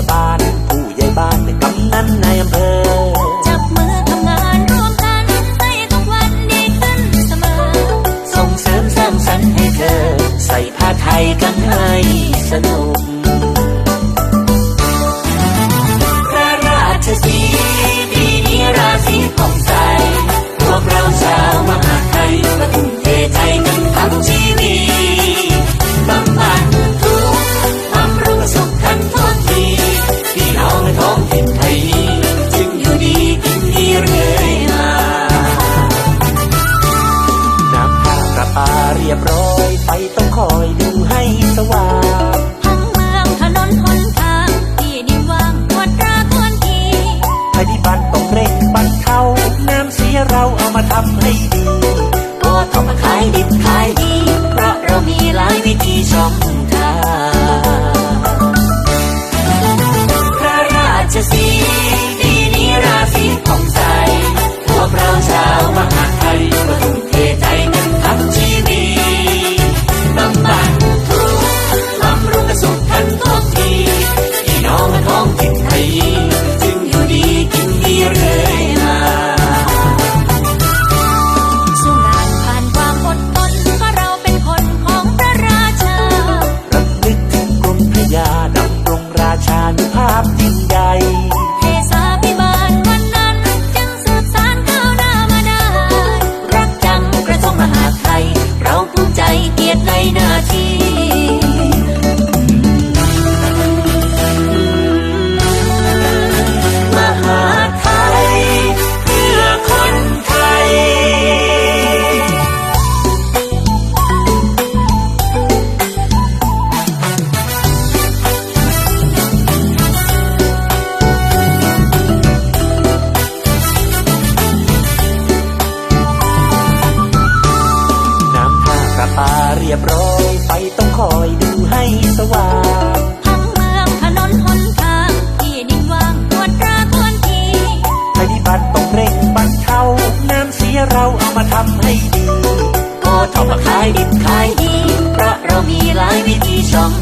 the bottom. ำให้ดีก็ต้องมาขายดิบขายดี เพราะเรามีหลายวิธีช่อง รียบร้อยไฟต้องคอยดูให้สว่างทั้งเมืองถนนหนทางที่ดินว่างปวดตราควรทีภัยพิบัติต้องเร่งบรรเทาน้ำเสียเราเอามาทำให้ดีก็ทำมาขายดินขายดีเพราะเรามีหลายวิธีช่อง